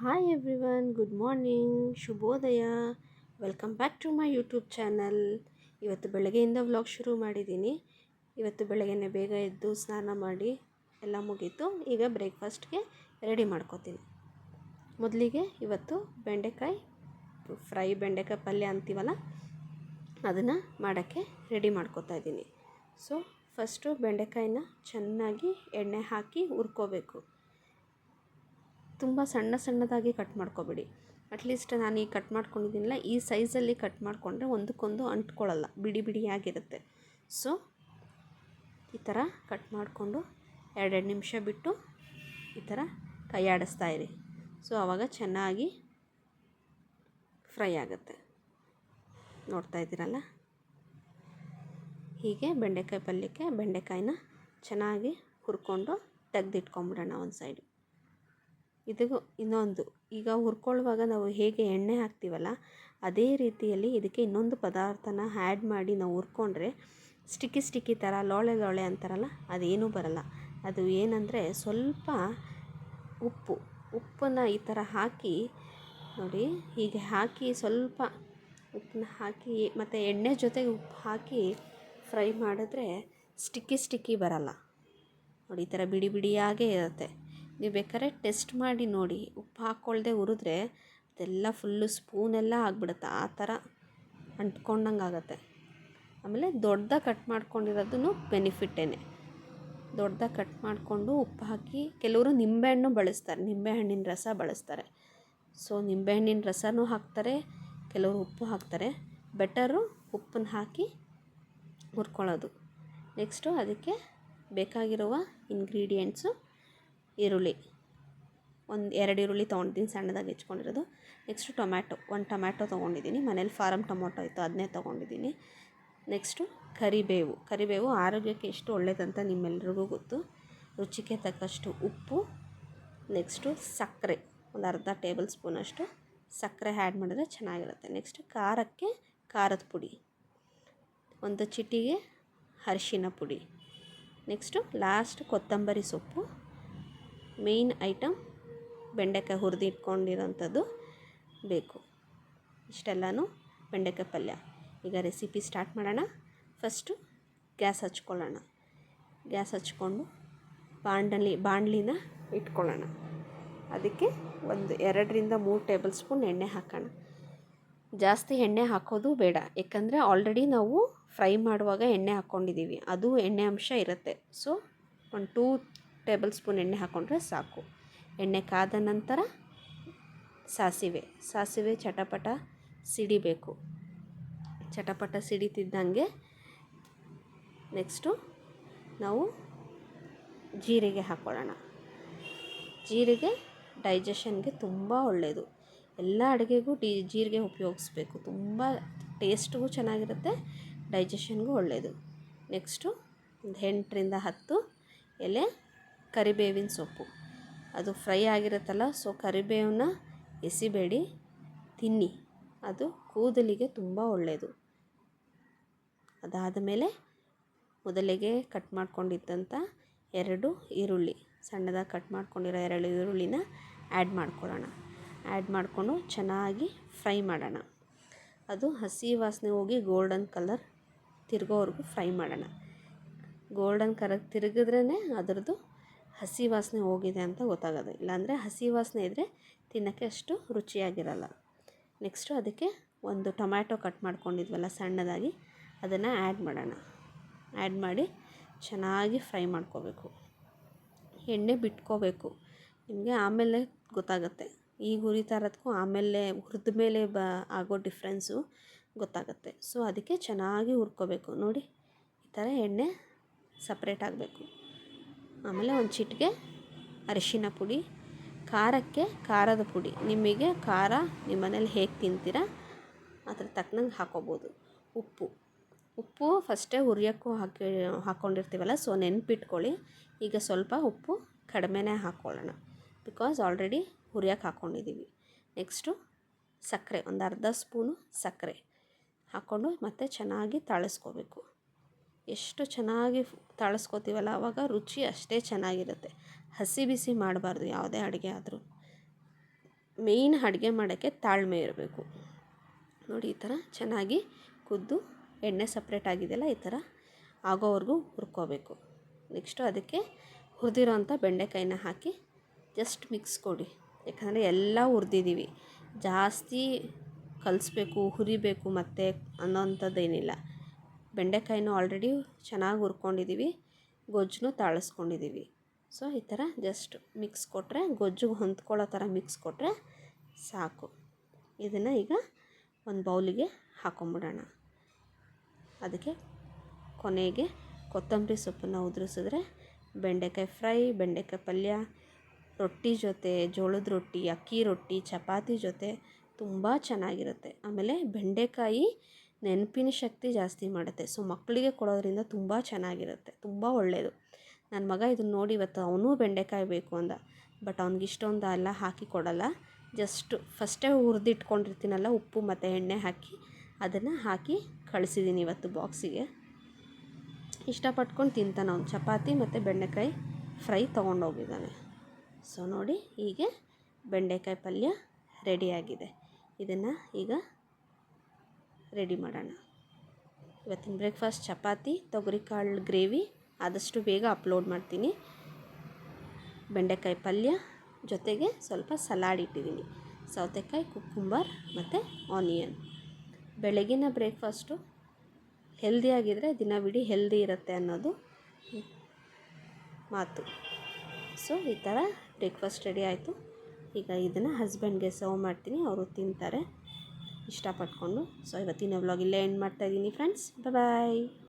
Hi everyone good morning ಶುಭೋದಯ welcome back to my YouTube channel ಇವತ್ತು ಬೆಳಗ್ಗೆಯಿಂದ vlog ಶುರು ಮಾಡಿದ್ದೀನಿ. ಇವತ್ತು ಬೆಳಗ್ಗೆನೆ ಬೇಗ ಎದ್ದು ಸ್ನಾನ ಮಾಡಿ ಎಲ್ಲ ಮುಗೀತು. ಈಗ ಬ್ರೇಕ್ಫಾಸ್ಟ್ಗೆ ರೆಡಿ ಮಾಡ್ಕೋತೀನಿ. ಮೊದಲಿಗೆ ಇವತ್ತು ಬೆಂಡೆಕಾಯಿ ಫ್ರೈ ಬೆಂಡೆಕಾಯಿ ಪಲ್ಯ ಅಂತೀವಲ್ಲ, ಅದನ್ನು ಮಾಡೋಕ್ಕೆ ರೆಡಿ ಮಾಡ್ಕೋತಾ ಇದ್ದೀನಿ. ಸೊ ಫಸ್ಟು ಬೆಂಡೆಕಾಯಿನ ಚೆನ್ನಾಗಿ ಎಣ್ಣೆ ಹಾಕಿ ಹುರ್ಕೋಬೇಕು. ತುಂಬ ಸಣ್ಣ ಸಣ್ಣದಾಗಿ ಕಟ್ ಮಾಡ್ಕೊಬೇಡಿ. ಅಟ್ಲೀಸ್ಟ್ ನಾನು ಈಗ ಕಟ್ ಮಾಡ್ಕೊಂಡಿದ್ದೀನಲ್ಲ, ಈ ಸೈಜಲ್ಲಿ ಕಟ್ ಮಾಡಿಕೊಂಡ್ರೆ ಒಂದಕ್ಕೊಂದು ಅಂಟ್ಕೊಳ್ಳಲ್ಲ, ಬಿಡಿ ಬಿಡಿಯಾಗಿರುತ್ತೆ. ಸೊ ಈ ಥರ ಕಟ್ ಮಾಡಿಕೊಂಡು ಎರಡೆರಡು ನಿಮಿಷ ಬಿಟ್ಟು ಈ ಥರ ಕೈ ಆಡಿಸ್ತಾ ಇರಿ. ಸೊ ಆವಾಗ ಚೆನ್ನಾಗಿ ಫ್ರೈ ಆಗುತ್ತೆ. ನೋಡ್ತಾ ಇದ್ದೀರಲ್ಲ? ಹೀಗೆ ಬೆಂಡೆಕಾಯಿ ಪಲ್ಯಕ್ಕೆ ಬೆಂಡೆಕಾಯಿನ ಚೆನ್ನಾಗಿ ಹುರ್ಕೊಂಡು ತೆಗೆದಿಟ್ಕೊಂಬಿಡೋಣ ಒಂದು ಸೈಡು ಇದಕ್ಕೂ ಇನ್ನೊಂದು. ಈಗ ಹುರ್ಕೊಳ್ಳುವಾಗ ನಾವು ಹೇಗೆ ಎಣ್ಣೆ ಹಾಕ್ತೀವಲ್ಲ, ಅದೇ ರೀತಿಯಲ್ಲಿ ಇದಕ್ಕೆ ಇನ್ನೊಂದು ಪದಾರ್ಥನ ಆ್ಯಡ್ ಮಾಡಿ ನಾವು ಹುರ್ಕೊಂಡ್ರೆ ಸ್ಟಿಕ್ಕಿ ಸ್ಟಿಕ್ಕಿ ಥರ ಲೋಳೆ ಲೋಳೆ ಅಂತಾರಲ್ಲ, ಅದೇನೂ ಬರಲ್ಲ. ಅದು ಏನಂದರೆ ಸ್ವಲ್ಪ ಉಪ್ಪು, ಉಪ್ಪನ್ನು ಈ ಥರ ಹಾಕಿ, ನೋಡಿ ಹೀಗೆ ಹಾಕಿ ಸ್ವಲ್ಪ ಉಪ್ಪನ್ನ ಹಾಕಿ, ಮತ್ತು ಎಣ್ಣೆ ಜೊತೆಗೆ ಉಪ್ಪು ಹಾಕಿ ಫ್ರೈ ಮಾಡಿದ್ರೆ ಸ್ಟಿಕ್ಕಿ ಸ್ಟಿಕ್ಕಿ ಬರಲ್ಲ. ನೋಡಿ ಈ ಥರ ಬಿಡಿ ಬಿಡಿಯಾಗೇ ಇರುತ್ತೆ. ನೀವು ಬೇಕಾದ್ರೆ ಟೆಸ್ಟ್ ಮಾಡಿ ನೋಡಿ. ಉಪ್ಪು ಹಾಕ್ಕೊಳ್ದೆ ಹುರಿದ್ರೆ ಅದೆಲ್ಲ ಫುಲ್ಲು ಸ್ಪೂನೆಲ್ಲ ಆಗಿಬಿಡುತ್ತೆ. ಆ ಥರ ಅಂಟ್ಕೊಂಡಂಗೆ ಆಗುತ್ತೆ. ಆಮೇಲೆ ದೊಡ್ಡದಾಗಿ ಕಟ್ ಮಾಡ್ಕೊಂಡಿರೋದನ್ನು ಬೆನಿಫಿಟ್ಟೇನೆ. ದೊಡ್ಡದಾಗಿ ಕಟ್ ಮಾಡಿಕೊಂಡು ಉಪ್ಪು ಹಾಕಿ ಕೆಲವರು ನಿಂಬೆಹಣ್ಣು ಬಳಸ್ತಾರೆ. ನಿಂಬೆಹಣ್ಣಿನ ರಸ ಬಳಸ್ತಾರೆ. ಸೊ, ನಿಂಬೆಹಣ್ಣಿನ ರಸನೂ ಹಾಕ್ತಾರೆ, ಕೆಲವರು ಉಪ್ಪು ಹಾಕ್ತಾರೆ. ಬೆಟರು ಉಪ್ಪನ್ನ ಹಾಕಿ ಹುರ್ಕೊಳ್ಳೋದು. ನೆಕ್ಸ್ಟು ಅದಕ್ಕೆ ಬೇಕಾಗಿರುವ ಇಂಗ್ರೀಡಿಯೆಂಟ್ಸು ಈರುಳ್ಳಿ. ಒಂದು ಎರಡು ಈರುಳ್ಳಿ ತೊಗೊಂಡಿದ್ದೀನಿ, ಸಣ್ಣದಾಗಿ ಹೆಚ್ಕೊಂಡಿರೋದು. ನೆಕ್ಸ್ಟು ಟೊಮ್ಯಾಟೊ, ಒಂದು ಟೊಮ್ಯಾಟೊ ತೊಗೊಂಡಿದ್ದೀನಿ. ಮನೇಲಿ ಫಾರಮ್ ಟೊಮೊಟೊ ಇತ್ತು ಅದನ್ನೇ ತೊಗೊಂಡಿದ್ದೀನಿ. ನೆಕ್ಸ್ಟು ಕರಿಬೇವು. ಕರಿಬೇವು ಆರೋಗ್ಯಕ್ಕೆ ಎಷ್ಟು ಒಳ್ಳೆಯದಂತ ನಿಮ್ಮೆಲ್ರಿಗೂ ಗೊತ್ತು. ರುಚಿಗೆ ತಕ್ಕಷ್ಟು ಉಪ್ಪು. ನೆಕ್ಸ್ಟು ಸಕ್ಕರೆ. ಒಂದು ಅರ್ಧ ಟೇಬಲ್ ಸ್ಪೂನಷ್ಟು ಸಕ್ಕರೆ ಆ್ಯಡ್ ಮಾಡಿದ್ರೆ ಚೆನ್ನಾಗಿರುತ್ತೆ. ನೆಕ್ಸ್ಟ್ ಖಾರಕ್ಕೆ ಖಾರದ ಪುಡಿ. ಒಂದು ಚಿಟಿಗೆ ಅರಿಶಿನ ಪುಡಿ. ನೆಕ್ಸ್ಟು ಲಾಸ್ಟ್ ಕೊತ್ತಂಬರಿ ಸೊಪ್ಪು. ಮೇಯ್ನ್ ಐಟಮ್ ಬೆಂಡೆಕಾಯಿ ಹುರಿದಿಟ್ಕೊಂಡಿರೋಂಥದ್ದು ಬೇಕು. ಇಷ್ಟೆಲ್ಲನೂ ಬೆಂಡೆಕಾಯಿ ಪಲ್ಯ. ಈಗ ರೆಸಿಪಿ ಸ್ಟಾರ್ಟ್ ಮಾಡೋಣ. ಫಸ್ಟು ಗ್ಯಾಸ್ ಹಚ್ಕೊಳ್ಳೋಣ. ಗ್ಯಾಸ್ ಹಚ್ಕೊಂಡು ಬಾಂಡಲಿ ಬಾಣಲಿನ ಇಟ್ಕೊಳ್ಳೋಣ. ಅದಕ್ಕೆ ಒಂದು ಎರಡರಿಂದ ಮೂರು ಟೇಬಲ್ ಸ್ಪೂನ್ ಎಣ್ಣೆ ಹಾಕೋಣ. ಜಾಸ್ತಿ ಎಣ್ಣೆ ಹಾಕೋದು ಬೇಡ. ಯಾಕಂದರೆ ಆಲ್ರೆಡಿ ನಾವು ಫ್ರೈ ಮಾಡುವಾಗ ಎಣ್ಣೆ ಹಾಕ್ಕೊಂಡಿದ್ದೀವಿ ಅದು ಎಣ್ಣೆ ಅಂಶ ಇರುತ್ತೆ. ಸೊ ಒಂದು ಟೂ ಟೇಬಲ್ ಸ್ಪೂನ್ ಎಣ್ಣೆ ಹಾಕ್ಕೊಂಡ್ರೆ ಸಾಕು. ಎಣ್ಣೆ ಕಾದ ನಂತರ ಸಾಸಿವೆ. ಸಾಸಿವೆ ಚಟಪಟ ಸಿಡಿಬೇಕು. ಚಟಪಟ ಸಿಡಿತಿದ್ದಂಗೆ ನೆಕ್ಸ್ಟು ನಾವು ಜೀರಿಗೆ ಹಾಕ್ಕೊಳ್ಳೋಣ ಜೀರಿಗೆ ಡೈಜೆಷನ್ಗೆ ತುಂಬ ಒಳ್ಳೆಯದು ಎಲ್ಲ ಅಡುಗೆಗೂ ಡಿ ಜೀರಿಗೆ ಉಪಯೋಗಿಸ್ಬೇಕು. ತುಂಬ ಟೇಸ್ಟ್ಗೂ ಚೆನ್ನಾಗಿರುತ್ತೆ, ಡೈಜೆಷನ್ಗೂ ಒಳ್ಳೆಯದು ನೆಕ್ಸ್ಟು ಒಂದು ಎಂಟರಿಂದ ಹತ್ತು ಎಲೆ ಕರಿಬೇವಿನ ಸೊಪ್ಪು. ಅದು ಫ್ರೈ ಆಗಿರುತ್ತಲ್ಲ, ಸೊ ಕರಿಬೇವನ್ನ ಎಸಿಬೇಡಿ, ತಿನ್ನಿ. ಅದು ಕೂದಲಿಗೆ ತುಂಬ ಒಳ್ಳೆಯದು ಅದಾದ ಮೇಲೆ ಮೊದಲಿಗೆ ಕಟ್ ಮಾಡ್ಕೊಂಡಿದ್ದಂಥ ಎರಡು ಈರುಳ್ಳಿ, ಸಣ್ಣದಾಗಿ ಕಟ್ ಮಾಡ್ಕೊಂಡಿರೋ ಎರಡು ಈರುಳ್ಳಿನ ಆ್ಯಡ್ ಮಾಡ್ಕೊಳ್ಳೋಣ. ಆ್ಯಡ್ ಮಾಡಿಕೊಂಡು ಚೆನ್ನಾಗಿ ಫ್ರೈ ಮಾಡೋಣ. ಅದು ಹಸಿ ವಾಸನೆ ಹೋಗಿ ಗೋಲ್ಡನ್ ಕಲರ್ ತಿರುಗೋವರೆಗೂ ಫ್ರೈ ಮಾಡೋಣ. ಗೋಲ್ಡನ್ ಕಲರ್ ತಿರುಗಿದ್ರೇ ಅದರದ್ದು ಹಸಿ ವಾಸನೆ ಹೋಗಿದೆ ಅಂತ ಗೊತ್ತಾಗೋದು. ಇಲ್ಲಾಂದರೆ ಹಸಿ ವಾಸನೆ ಇದ್ದರೆ ತಿನ್ನೋಕ್ಕೆ ಅಷ್ಟು ರುಚಿಯಾಗಿರಲ್ಲ. ನೆಕ್ಸ್ಟು ಅದಕ್ಕೆ ಒಂದು ಟೊಮ್ಯಾಟೊ ಕಟ್ ಮಾಡ್ಕೊಂಡಿದ್ವಲ್ಲ ಸಣ್ಣದಾಗಿ, ಅದನ್ನು ಆ್ಯಡ್ ಮಾಡೋಣ. ಆ್ಯಡ್ ಮಾಡಿ ಚೆನ್ನಾಗಿ ಫ್ರೈ ಮಾಡ್ಕೋಬೇಕು. ಎಣ್ಣೆ ಬಿಟ್ಕೋಬೇಕು. ನಿಮಗೆ ಆಮೇಲೆ ಗೊತ್ತಾಗುತ್ತೆ. ಈಗ ಹುರಿತಾ ಇರೋದಕ್ಕೂ ಆಮೇಲೆ ಹುರಿದ ಮೇಲೆ ಬ ಆಗೋ ಡಿಫ್ರೆನ್ಸು ಗೊತ್ತಾಗುತ್ತೆ. ಸೊ ಅದಕ್ಕೆ ಚೆನ್ನಾಗಿ ಹುರ್ಕೋಬೇಕು. ನೋಡಿ, ಈ ಥರ ಎಣ್ಣೆ ಸಪ್ರೇಟ್ ಆಗಬೇಕು. ಆಮೇಲೆ ಒಂದು ಚಿಟಿಕೆ ಅರಿಶಿನ ಪುಡಿ, ಖಾರಕ್ಕೆ ಖಾರದ ಪುಡಿ. ನಿಮಗೆ ಖಾರ ನಿಮ್ಮ ಮನೇಲಿ ಹೇಗೆ ತಿಂತೀರ ಅದ್ರ ತಕ್ಕನಂಗೆ ಹಾಕೋಬೋದು. ಉಪ್ಪು. ಉಪ್ಪು ಫಸ್ಟೇ ಹುರಿಯೋಕ್ಕೂ ಹಾಕಿ ಹಾಕ್ಕೊಂಡಿರ್ತೀವಲ್ಲ ಸೊ ನೆನ್ಪಿಟ್ಕೊಳ್ಳಿ. ಈಗ ಸ್ವಲ್ಪ ಉಪ್ಪು ಕಡಿಮೆನೇ ಹಾಕ್ಕೊಳ್ಳೋಣ ಬಿಕಾಸ್ ಆಲ್ರೆಡಿ ಹುರಿಯೋಕೆ ಹಾಕ್ಕೊಂಡಿದ್ದೀವಿ ನೆಕ್ಸ್ಟು ಸಕ್ಕರೆ. ಒಂದು ಅರ್ಧ ಸ್ಪೂನು ಸಕ್ಕರೆ ಹಾಕ್ಕೊಂಡು ಮತ್ತೆ ಚೆನ್ನಾಗಿ ತಾಳಿಸ್ಕೋಬೇಕು. ಎಷ್ಟು ಚೆನ್ನಾಗಿ ತಾಳಿಸ್ಕೋತೀವಲ್ಲ ಆವಾಗ ರುಚಿ ಅಷ್ಟೇ ಚೆನ್ನಾಗಿರುತ್ತೆ. ಹಸಿ ಬಿಸಿ ಮಾಡಬಾರ್ದು, ಯಾವುದೇ ಅಡುಗೆ ಆದರೂ. ಮೇಯ್ನ್ ಅಡುಗೆ ಮಾಡೋಕ್ಕೆ ತಾಳ್ಮೆ ಇರಬೇಕು. ನೋಡಿ, ಈ ಥರ ಚೆನ್ನಾಗಿ ಕುದ್ದು ಎಣ್ಣೆ ಸಪ್ರೇಟ್ ಆಗಿದೆಯಲ್ಲ, ಈ ಥರ ಆಗೋವರೆಗೂ ಹುರ್ಕೋಬೇಕು. ನೆಕ್ಸ್ಟು ಅದಕ್ಕೆ ಹುರಿದಿರೋ ಅಂಥ ಬೆಂಡೆಕಾಯಿನ ಹಾಕಿ ಜಸ್ಟ್ ಮಿಕ್ಸ್ ಕೊಡಿ. ಯಾಕಂದರೆ ಎಲ್ಲ ಹುರಿದಿದ್ದೀವಿ ಜಾಸ್ತಿ ಕಲಿಸ್ಬೇಕು, ಹುರಿಬೇಕು ಮತ್ತೆ ಅನ್ನೋವಂಥದ್ದೇನಿಲ್ಲ ಬೆಂಡೆಕಾಯಿನೂ ಆಲ್ರೆಡಿ ಚೆನ್ನಾಗಿ ಹುರ್ಕೊಂಡಿದ್ದೀವಿ ಗೊಜ್ಜನ್ನು ತಾಳಿಸ್ಕೊಂಡಿದ್ದೀವಿ ಸೊ ಈ ಥರ ಜಸ್ಟ್ ಮಿಕ್ಸ್ ಕೊಟ್ಟರೆ ಗೊಜ್ಜಿಗೆ ಹೊಂದ್ಕೊಳ್ಳೋ ಥರ ಮಿಕ್ಸ್ ಕೊಟ್ಟರೆ ಸಾಕು. ಇದನ್ನು ಈಗ ಒಂದು ಬೌಲಿಗೆ ಹಾಕೊಂಬಿಡೋಣ. ಅದಕ್ಕೆ ಕೊನೆಗೆ ಕೊತ್ತಂಬರಿ ಸೊಪ್ಪನ್ನು ಉದುರಿಸಿದ್ರೆ ಬೆಂಡೆಕಾಯಿ ಫ್ರೈ, ಬೆಂಡೆಕಾಯಿ ಪಲ್ಯ, ರೊಟ್ಟಿ ಜೊತೆ, ಜೋಳದ ರೊಟ್ಟಿ, ಅಕ್ಕಿ ರೊಟ್ಟಿ, ಚಪಾತಿ ಜೊತೆ ತುಂಬ ಚೆನ್ನಾಗಿರುತ್ತೆ. ಆಮೇಲೆ ಬೆಂಡೆಕಾಯಿ ನೆನಪಿನ ಶಕ್ತಿ ಜಾಸ್ತಿ ಮಾಡುತ್ತೆ. ಸೊ, ಮಕ್ಕಳಿಗೆ ಕೊಡೋದ್ರಿಂದ ತುಂಬ ಚೆನ್ನಾಗಿರುತ್ತೆ. ತುಂಬ ಒಳ್ಳೆಯದು ನನ್ನ ಮಗ ಇದನ್ನು ನೋಡಿ ಇವತ್ತು ಅವನು ಬೆಂಡೆಕಾಯಿ ಬೇಕು ಅಂದ. ಬಟ್ ಅವ್ನಿಗೆ ಇಷ್ಟೊಂದು ಎಲ್ಲ ಹಾಕಿ ಕೊಡಲ್ಲ. ಜಸ್ಟು ಫಸ್ಟೇ ಹುರಿದಿಟ್ಕೊಂಡಿರ್ತೀನಲ್ಲ ಉಪ್ಪು ಮತ್ತು ಎಣ್ಣೆ ಹಾಕಿ ಅದನ್ನು ಹಾಕಿ ಕಳಿಸಿದ್ದೀನಿ ಇವತ್ತು ಬಾಕ್ಸಿಗೆ. ಇಷ್ಟಪಟ್ಕೊಂಡು ತಿಂತಾನೆ ಅವ್ನು. ಚಪಾತಿ ಮತ್ತು ಬೆಂಡೆಕಾಯಿ ಫ್ರೈ ತೊಗೊಂಡೋಗಿದ್ದಾನೆ. ಸೊ, ನೋಡಿ ಹೀಗೆ ಬೆಂಡೆಕಾಯಿ ಪಲ್ಯ ರೆಡಿಯಾಗಿದೆ ಇದನ್ನು ಈಗ ರೆಡಿ ಮಾಡೋಣ. ಇವತ್ತಿನ ಬ್ರೇಕ್ಫಾಸ್ಟ್ ಚಪಾತಿ, ತೊಗರಿಕಾಳು ಗ್ರೇವಿ, ಆದಷ್ಟು ಬೇಗ ಅಪ್ಲೋಡ್ ಮಾಡ್ತೀನಿ. ಬೆಂಡೆಕಾಯಿ ಪಲ್ಯ, ಜೊತೆಗೆ ಸ್ವಲ್ಪ ಸಲಾಡ್ ಇಟ್ಟಿದ್ದೀನಿ. ಸೌತೆಕಾಯಿ, ಕುಕ್ಕುಂಬರ್ ಮತ್ತು ಆನಿಯನ್. ಬೆಳಗಿನ ಬ್ರೇಕ್ಫಾಸ್ಟು ಹೆಲ್ದಿಯಾಗಿದ್ದರೆ ದಿನವಿಡೀ ಹೆಲ್ದಿ ಇರುತ್ತೆ ಅನ್ನೋದು ಮಾತು. ಸೊ, ಈ ಥರ ಬ್ರೇಕ್ಫಾಸ್ಟ್ ರೆಡಿ ಆಯಿತು. ಈಗ ಇದನ್ನು ಹಸ್ಬೆಂಡ್ಗೆ ಸರ್ವ್ ಮಾಡ್ತೀನಿ. ಅವರು ತಿಂತಾರೆ. ಇಷ್ಟಪಟ್ಕೊಂಡು. ಸೊ ಇವತ್ತಿನ ವ್ಲಾಗ್ ಇಲ್ಲೇ ಎಂಡ್ ಮಾಡ್ತಾಯಿದ್ದೀನಿ ಫ್ರೆಂಡ್ಸ್ ಬಾಯ್